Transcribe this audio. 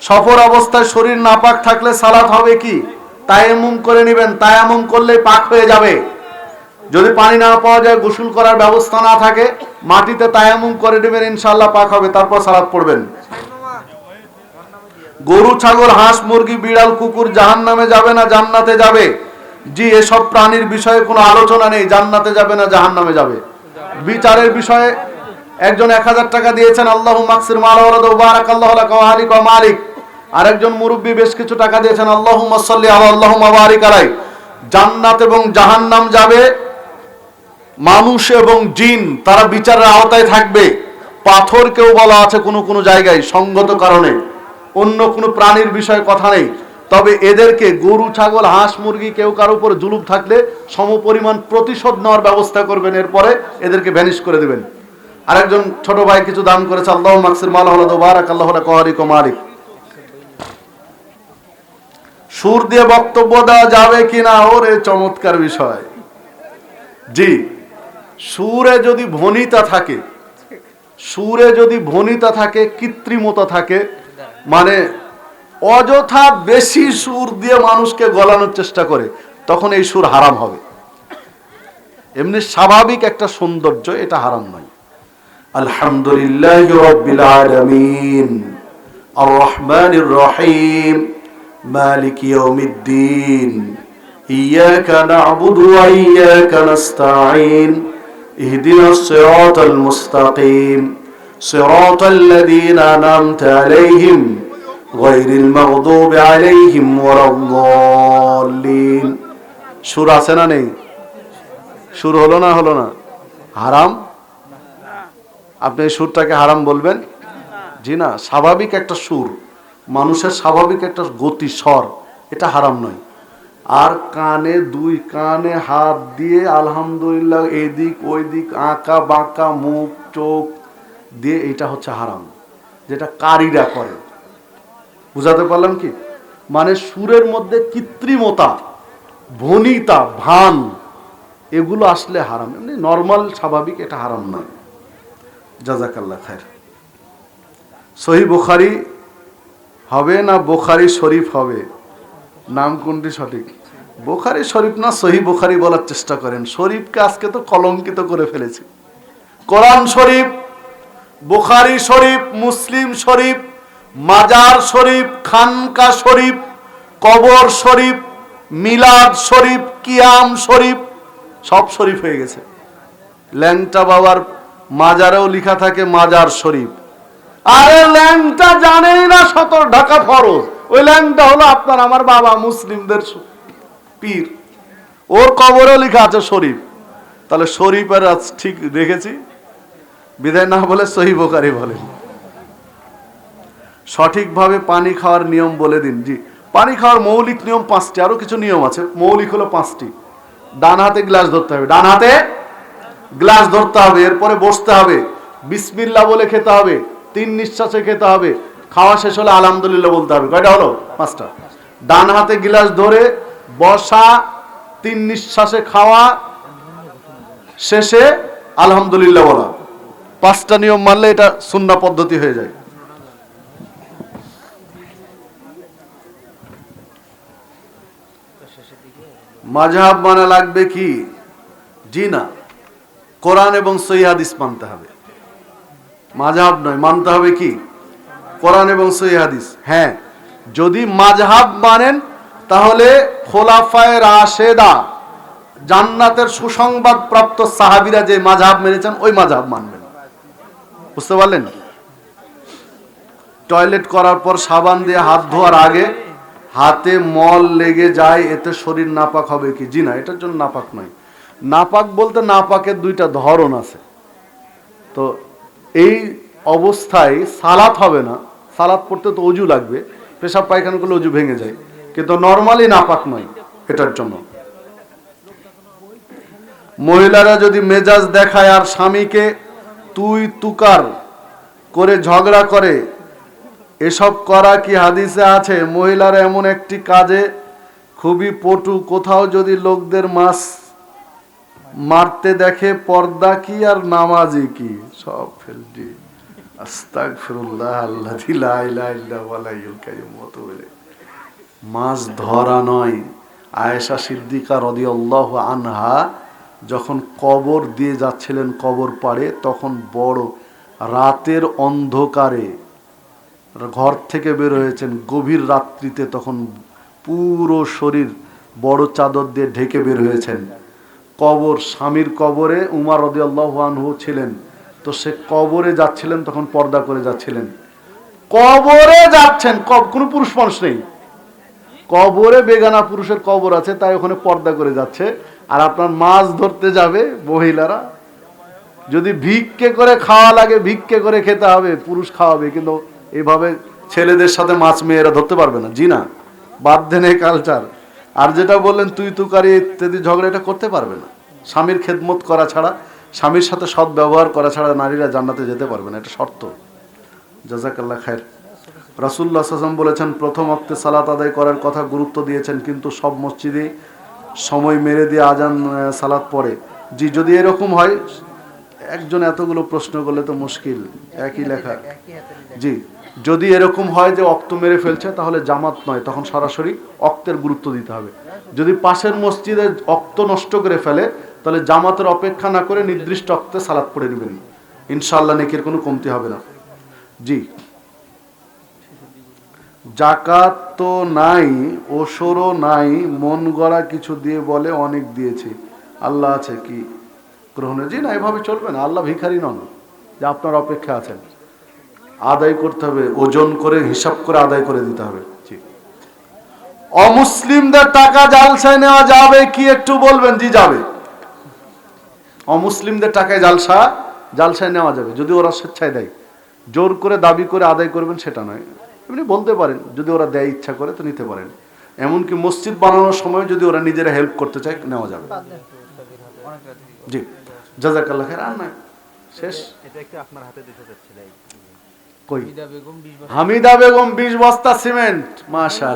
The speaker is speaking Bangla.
সফর অবস্থায় শরীর নাপাক থাকলে সালাত হবে কি? তায়ামুম করে নেবেন। তায়াম্মুম করলে পাক হয়ে যাবে। যদি পানি না পাওয়া যায়, গোসল করার ব্যবস্থা না থাকে, মাটিতে তায়ামুম করে নেবেন, ইনশাআল্লাহ পাক হবে, তারপর সালাত পড়বেন। গরু, ছাগল, হাঁস, মুরগি, বিড়াল, কুকুর জাহান নামে যাবে না, জান্নাতে যাবে? জি, এসব প্রাণীর বিষয়ে কোনো আলোচনা নেই, জান্নাতে যাবে না জাহান নামে যাবে। বিচারের বিষয়ে একজন এক হাজার টাকা দিয়েছেন, আল্লাহ মাকসির মালিক। আরেকজন মুরব্বী বেশ কিছু টাকা দিয়েছেন আল্লাহ মাসাল্লি আল্লাহ মাবারিক জান্নাত এবং জাহান্নাম যাবে। মানুষ এবং জিন, তারা বিচারের আওতায় থাকবে। পাথর কেউ বলা আছে কোনো কোনো জায়গায়, সঙ্গত কারণে। অন্য কোনো প্রাণীর বিষয়ে কথা নেই। তবে এদেরকে গরু, ছাগল, হাঁস, মুরগি, কেউ কারও উপর জুলুপ থাকলে সমপরিমাণ প্রতিশোধ নেওয়ার ব্যবস্থা করবেন। এরপরে এদেরকে ভ্যানিশ করে দেবেন। আরেকজন ছোট ভাই কিছু দান করেছে আল্লাহ মাকসির মাল হলো বারাক আল্লাহ কহারি কমারিক সুর দিয়ে বক্তব্য দেওয়া যাবে কিনা ওরে চমৎকার বিষয়। জি, সুরে যদি ভনিতা থাকে, সুরে যদি ভনিতা থাকে, কৃত্রিমতা থাকে মানে অযথা বেশি সুর দিয়ে মানুষকে গলানোর চেষ্টা করে, তখন এই সুর হারাম হবে। এমনি স্বাভাবিক একটা সৌন্দর্য, এটা হারাম নয়। আলহামদুলিল্লাহ রহমানির রহিম। মালিক ইয়াউমিদ্দিন إياك نعبد وإياك نستعين اهدنا الصراط المستقيم صراط الذين أنعمت عليهم غير المغضوب عليهم ولا الضالين সুর আছে না নেই সুর হলো না হলো না হারাম আপনি এই সুরটাকে হারাম বলবেন জি না স্বাভাবিক একটা সুর মানুষের স্বাভাবিক একটা গতি স্বর এটা হারাম নয়। আর কানে দুই কানে হাত দিয়ে আলহামদুলিল্লাহ এদিক ওই দিক আঁকা বাঁকা মুখ চোখ দিয়ে এটা হচ্ছে হারাম, যেটা কারিরা করে। বুঝাতে পারলাম কি? মানে সুরের মধ্যে কৃত্রিমতা, ভনিতা, ভান, এগুলো আসলে হারাম। এমনি নর্মাল, স্বাভাবিক, এটা হারাম নয়। জাজাকাল্লাহ খায়ের সহি বুখারি হবে না বোখারি শরীফ হবে? নাম কোনটি সঠিক? বোখারি শরীফ না সহি বোখারি বলার চেষ্টা করেন। শরীফকে আজকে তো কলঙ্কিত করে ফেলেছি। কোরআন শরীফ, বোখারি শরীফ, মুসলিম শরীফ, মাজার শরীফ, খানকা শরীফ, কবর শরীফ, মিলাদ শরীফ, কিয়াম শরীফ, সব শরীফ হয়ে গেছে। ল্যাংটা বাবার মাজারেও লেখা থাকে মাজার শরীফ। আরে ল্যাংটা জানেই না সতর ঢাকা ফরজ। ওই ল্যাংটা হলো আপনার আমার বাবা মুসলিমদের পীর। ওর কবরে লেখা আছে শরীফ। তাহলে শরীফের আজ ঠিক দেখেছি? বিদায় না বলে সহি বোকারি বলেন সঠিকভাবে পানি খাওয়ার নিয়ম বলে দিন। জি, পানি খাওয়ার মৌলিক নিয়ম পাঁচটি। আরও কিছু নিয়ম আছে। মৌলিক হলো পাঁচটি। ডান হাতে গ্লাস ধরতে হবে। ডান হাতে গ্লাস ধরতে হবে। এরপরে বসতে হবে। বিসমিল্লা বলে খেতে হবে। তিন নিঃশ্বাসে খেতে হবে। খাওয়া শেষ হলে আলহামদুলিল্লাহ বলতে হবে। কয়টা হলো? পাঁচটা। ডান হাতে গিলাস ধরে বসা, তিন নিঃশ্বাসে খাওয়া, শেষে আলহামদুলিল্লাহ বলা। পাঁচটা নিয়ম মানলে এটা শূন্য পদ্ধতি হয়ে যায়। মাঝহাব মানা লাগবে কি? জি না। কোরআন এবং সহি হাদিস মানতে হবে। মাঝহাব নয়, মানতে হবে কি? কোরআন এবং সহি হাদিস। হ্যাঁ যদি মাঝহাব মানেন, তাহলে খোলাফায় রাশেদা জান্নাতের সুসংবাদ প্রাপ্ত সাহাবিরা যে মাঝহাব মেনেছেন, ওই মাঝহাব মানবেন। বুঝতে পারলেন? টয়লেট করার পর সাবান দিয়ে হাত ধোয়ার আগে হাতে মল লেগে যায়, এতে শরীর নাপাক হবে কি? জি না, এটার জন্য নাপাক নয়। নাপাক বলতে নাপাকের দুইটা ধরন আছে। তো এই অবস্থায় সালাত হবে না। সালাত পড়তে তো অজু লাগবে। পেশাব পায়খানা করলে অজু ভেঙে যায়। কিন্তু নর্মালি নাপাক নয় এটার জন্য। মহিলারা যদি মেজাজ দেখায় আর স্বামীকে তুই তুকার করে ঝগড়া করে, এসব করা কি হাদিসে আছে? মহিলারা এমন একটি কাজে খুবই পটু। কোথাও যদি লোকদের মাছ মারতে দেখে পর্দা কি আর নামাজি কি? সব ফেলটি। মাছ ধরা নয়। আয়েশা সিদ্দিকা রদিয়াল্লাহু আনহা যখন কবর দিয়ে যাচ্ছিলেন কবর পাড়ে, তখন বড় রাতের অন্ধকারে ঘর থেকে বের হয়েছেন। গভীর রাত্রিতে তখন পুরো শরীর বড় চাদর দিয়ে ঢেকে বের হয়েছেন। কবর, স্বামীর কবরে উমার রদিয়াল্লাহু আনহু ছিলেন। তো সে কবরে যাচ্ছিলেন, তখন পর্দা করে যাচ্ছিলেন। কবরে যাচ্ছেন কোনো পুরুষ মানুষ নেই। কবরে বেগানা পুরুষের কবর আছে, তাই ওখানে পর্দা করে যাচ্ছে। আর আপনার মাছ ধরতে যাবে, মহিলারা। যদি ভিক্ষে করে খাওয়া লাগে, ভিক্ষে করে খেতে হবে, পুরুষ খাওয়াবে, কিন্তু এভাবে ছেলেদের সাথে মাছ মেয়েরা ধরতে পারবে না। জি না বাধ্য নেই কালচার আর যেটা বললেন, তুই তুকারি ইত্যাদি ঝগড়া এটা করতে পারবে না। স্বামীর খেদমত করা ছাড়া, স্বামীর সাথে সৎ ব্যবহার করা ছাড়া নারীরা জান্নাতে যেতে পারবে না, এটা শর্ত। জাজাকাল্লাহ খায়ের রাসুল্লাহ সাসম বলেছেন, প্রথম অক্তে সালাত আদায় করার কথা গুরুত্ব দিয়েছেন, কিন্তু সব মসজিদে সময় মেরে দিয়ে আজান সালাত পড়ে। জি, যদি এরকম হয় একজন এতগুলো প্রশ্ন করলে তো মুশকিল একই লেখা। জি যদি এরকম হয় যে অক্ত মেরে ফেলছে তাহলে জামাত নয় তখন সরাসরি অক্তের গুরুত্ব দিতে হবে। যদি পাশের মসজিদে অক্ত নষ্ট করে ফেলে তাহলে জামাতের অপেক্ষা না করে নির্দিষ্ট অক্তে সালাত পড়ে নেবেন। ইনশাল্লাহ নেকের কোনো কমতি হবে না। জি। জাকাত তো নাই ওসরও নাই মন গড়া কিছু দিয়ে বলে অনেক দিয়েছি। আল্লাহ আছে কি? গ্রহণে জি না, এভাবে চলবে না। আল্লাহ ভিখারি নন, যে আপনার অপেক্ষা আছেন। আদায় করতে হবে, ওজন করে, হিসাব করে আদায় করে দিতে হবে। অমুসলিমদের টাকা জালসায় নেওয়া যাবে কি একটু বলবেন? জি, যাবে। অমুসলিমদের টাকায় জালসা, জালসায় নেওয়া যাবে। যদি ওরা স্বেচ্ছায় দেয়, জোর করে দাবি করে আদায় করবেন সেটা নয়। এমনি বলতে পারেন, যদি ওরা দেয় ইচ্ছা করে তো নিতে পারেন। এমনকি মসজিদ বানানোর সময় যদি ওরা নিজেরা হেল্প করতে চায়, নেওয়া যাবে। জি। জাজাকাল্লাহ খের আর নাই শেষ। এটা একটু আপনার হাতে দিতে চাচ্ছিলাম কই? বেগম হামিদা বেগম বিশ বস্তা সিমেন্ট। মাশা